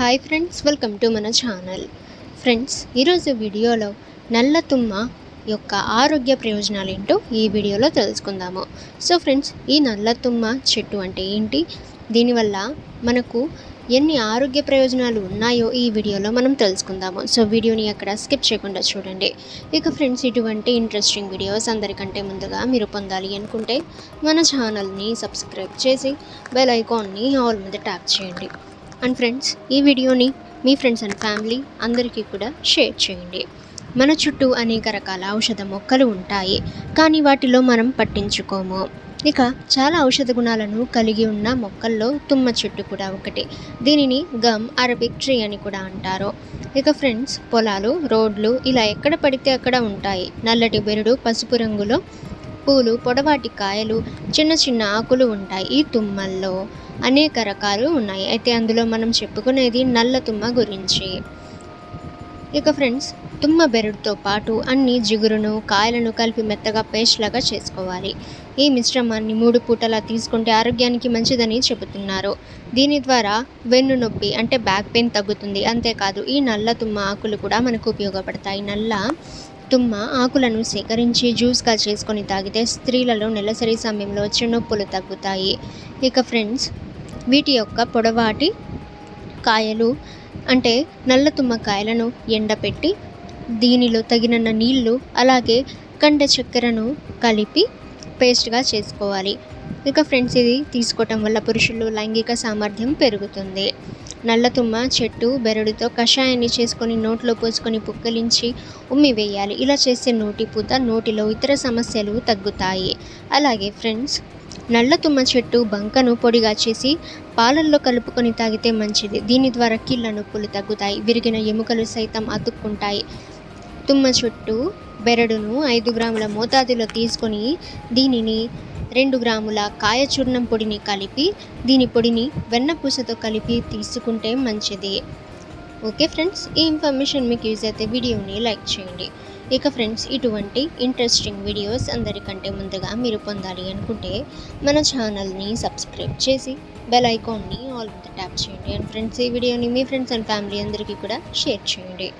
Hi friends welcome to మన channel friends ఈరోజు వీడియోలో నల్ల తుమ్మ యొక్క ఆరోగ్య ప్రయోజనాలు ఏంటో ఈ వీడియోలో తెలుసుకుందాము. సో ఫ్రెండ్స్ ఈ నల్ల తుమ్మ చెట్టు అంటే ఏంటి? దీనివల్ల మనకు ఎన్ని ఆరోగ్య ప్రయోజనాలు ఉన్నాయో ఈ వీడియోలో మనం తెలుసుకుందాము. సో వీడియోని అక్కడ స్కిప్ చేయకుండా చూడండి. ఇక ఫ్రెండ్స్ ఇటువంటి ఇంట్రెస్టింగ్ వీడియోస్ అందరికంటే ముందుగా మీరు పొందాలి అనుకుంటే మన ఛానల్ని సబ్స్క్రైబ్ చేసి బెల్ ఐకాన్ని ఆల్ మీద ట్యాప్ చేయండి. అండ్ ఫ్రెండ్స్ ఈ వీడియోని మీ ఫ్రెండ్స్ అండ్ ఫ్యామిలీ అందరికీ కూడా షేర్ చేయండి. మన చుట్టూ అనేక రకాల ఔషధ మొక్కలు ఉంటాయి కానీ వాటిలో మనం పట్టించుకోము. ఇక చాలా ఔషధ గుణాలను కలిగి ఉన్న మొక్కల్లో తుమ్మ చెట్టు కూడా ఒకటి. దీనిని గమ్ అరబిక్ ట్రీ అని కూడా అంటారు. ఇక ఫ్రెండ్స్ పొలాలు రోడ్లు ఇలా ఎక్కడ పడితే అక్కడ ఉంటాయి. నల్లటి బెరుడు పసుపు రంగులో పూలు పొడవాటి కాయలు చిన్న చిన్న ఆకులు ఉంటాయి. ఈ తుమ్మల్లో అనేక రకాలు ఉన్నాయి. అయితే అందులో మనం చెప్పుకునేది నల్ల తుమ్మ గురించి. ఇక ఫ్రెండ్స్ తుమ్మ బెరడుతో పాటు అన్ని జిగురును కాయలను కలిపి మెత్తగా పేస్ట్ లాగా చేసుకోవాలి. ఈ మిశ్రమాన్ని మూడు పూటలా తీసుకుంటే ఆరోగ్యానికి మంచిదని చెబుతున్నారు. దీని ద్వారా వెన్ను నొప్పి అంటే బ్యాక్ పెయిన్ తగ్గుతుంది. అంతేకాదు ఈ నల్ల తుమ్మ ఆకులు కూడా మనకు ఉపయోగపడతాయి. నల్ల తుమ్మ ఆకులను సేకరించి జ్యూస్గా చేసుకొని తాగితే స్త్రీలలో నెలసరి సమయంలో చిన్నొప్పులు నొప్పులు తగ్గుతాయి. ఇక ఫ్రెండ్స్ వీటి యొక్క పొడవాటి కాయలు అంటే నల్ల తుమ్మ కాయలను ఎండపెట్టి దీనిలో తగినన్న నీళ్ళు అలాగే కండ చక్కెరను కలిపి పేస్ట్గా చేసుకోవాలి. ఇక ఫ్రెండ్స్ ఇది తీసుకోవటం వల్ల పురుషులు లైంగిక సామర్థ్యం పెరుగుతుంది. నల్లతుమ్మ చెట్టు బెరడుతో కషాయాన్ని చేసుకొని నోట్లో పోసుకొని పుక్కలించి ఉమ్మి వేయాలి. ఇలా చేస్తే నోటి పూత నోటిలో ఇతర సమస్యలు తగ్గుతాయి. అలాగే ఫ్రెండ్స్ నల్లతుమ్మ చెట్టు బంకను పొడిగా చేసి పాలల్లో కలుపుకొని తాగితే మంచిది. దీని ద్వారా కీళ్ళ నొప్పులు తగ్గుతాయి. విరిగిన ఎముకలు సైతం అతుక్కుంటాయి. తుమ్మ చెట్టు బెరడును ఐదు గ్రాముల మోతాదులో తీసుకొని దీనిని రెండు గ్రాముల కాయ చూర్ణం పొడిని కలిపి దీని పొడిని వెన్నపూసతో కలిపి తీసుకుంటే మంచిది. ఓకే ఫ్రెండ్స్ ఈ ఇన్ఫర్మేషన్ మీకు యూజ్ అయితే వీడియోని లైక్ చేయండి. ఇక ఫ్రెండ్స్ ఇటువంటి ఇంట్రెస్టింగ్ వీడియోస్ అందరికంటే ముందుగా మీరు పొందాలి అనుకుంటే మన ఛానల్ని సబ్స్క్రైబ్ చేసి బెల్ ఐకాన్ని ఆల్ మీద ట్యాప్ చేయండి. అండ్ ఫ్రెండ్స్ ఈ వీడియోని మీ ఫ్రెండ్స్ అండ్ ఫ్యామిలీ అందరికీ కూడా షేర్ చేయండి.